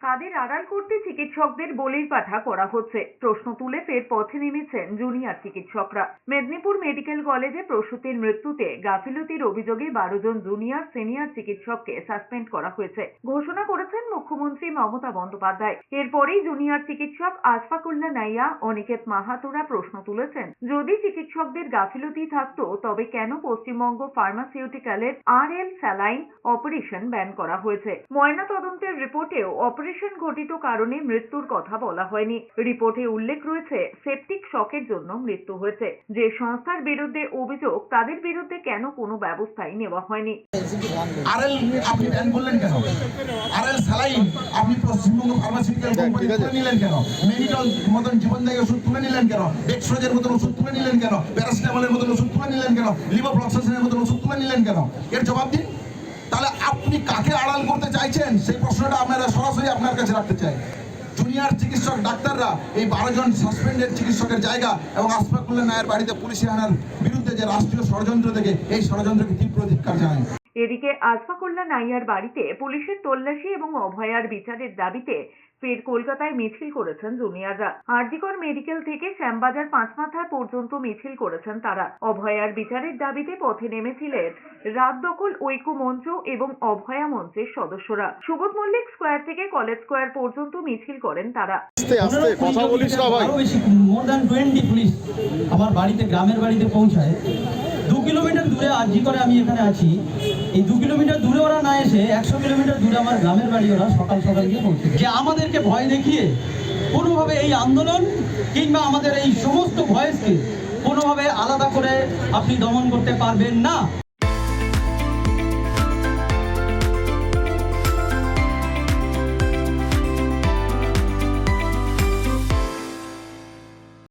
কাদের আড়াল করতে চিকিৎসকদের বলির পাঠা করা হচ্ছে। প্রশ্ন তুলে ফের পথে নেমেছেন জুনিয়র চিকিৎসকরা। মেদিনীপুর মেডিকেল কলেজে প্রসূতির মৃত্যুতে গাফিলতির অভিযোগে বারো জন জুনিয়র সিনিয়র চিকিৎসককে সাসপেন্ড করা হয়েছে। ঘোষণা করেছেন মুখ্যমন্ত্রী মমতা বন্দ্যোপাধ্যায়। এরপরেই জুনিয়র চিকিৎসক আশফাকুল্লা নাইয়া অনিকেত মাহাতোরা প্রশ্ন তুলেছেন, যদি চিকিৎসকদের গাফিলতি থাকতো, তবে কেন Paschimbanga ফার্মাসিউটিক্যালের R L saline operation ban করা হয়েছে? ময়না তদন্তের রিপোর্টেও অপারেশন ঘটিত কারণে মৃত্যুর কথা বলা হয়নি। রিপোর্টে উল্লেখ রয়েছে সেপটিক শকের জন্য মৃত্যু হয়েছে। যে সংস্থার বিরুদ্ধে অভিযোগ তাদের বিরুদ্ধে কেন কোনো ব্যবস্থাই নেওয়া হয়নি। আরএল আপনি ব্যান করলেন কেন? আরএল স্যালাইন আপনি পশ্চিমবঙ্গ ফার্মাসিউটিক্যাল কোম্পানি তুলে নিলেন কেন? মেডিটল মতন জীবনদায়ী ওষুধ তুলে নিলেন কেন? ডেক্সট্রোজের মতন ওষুধ তুলে নিলেন কেন? প্যারাসিটামলের মতন ওষুধ তুলে নিলেন কেন? লিভোফ্লক্সাসিনের মতন ওষুধ তুলে নিলেন কেন? এর জবাব দিন। তাহলে আপনি কাকে আড়াল করতে চাইছেন, সেই প্রশ্নটা আপনারা সরাসরি আপনার কাছে রাখতে চাই। জুনিয়র চিকিৎসক, ডাক্তাররা এই বারো জন সাসপেন্ডেড চিকিৎসকের জায়গা এবং আশফাকুল্লা নায়ের বাড়িতে পুলিশে আনার বিরুদ্ধে যে রাষ্ট্রীয় ষড়যন্ত্র থেকে, এই ষড়যন্ত্রকে তীব্র ধিক্ষার জানাই। এদিকে আশফাকুল্লা নাইয়ার বাড়িতে পুলিশের তল্লাশি এবং অভয়ার বিচারের দাবিতে ফের কলকাতায় মিছিল করেছেন জুনিয়ররা। আরজিকর মেডিকেল থেকে শ্যামবাজার পাঁচমাথার পর্যন্ত মিছিল করেছেন তারা। অভয়ার বিচারের দাবিতে পথে নেমেছিলেন রাত দখল ঐক্য মঞ্চ এবং অভয়া মঞ্চের সদস্যরা। সুবোধ মল্লিক স্কোয়ার থেকে কলেজ স্কোয়ার পর্যন্ত মিছিল করেন তারা। আস্তে আস্তে কথা বলিস না ভাই। মোর দ্যান টোয়েন্টি পুলিশ আমার বাড়িতে গ্রামের বাড়িতে পৌঁছায়। দু কিলোমিটার দূরে আরজি করে আমি এখানে আছি? এই দু কিলোমিটার দূরে ওরা না এসে একশো কিলোমিটার দূরে আমার গ্রামের বাড়ি ওরা সকাল সকাল গিয়ে পৌঁছে যে আমাদেরকে ভয় দেখিয়ে কোনোভাবে এই আন্দোলন কিংবা আমাদের এই সমস্ত ভয়েসকে কোনোভাবে আলাদা করে আপনি দমন করতে পারবেন না।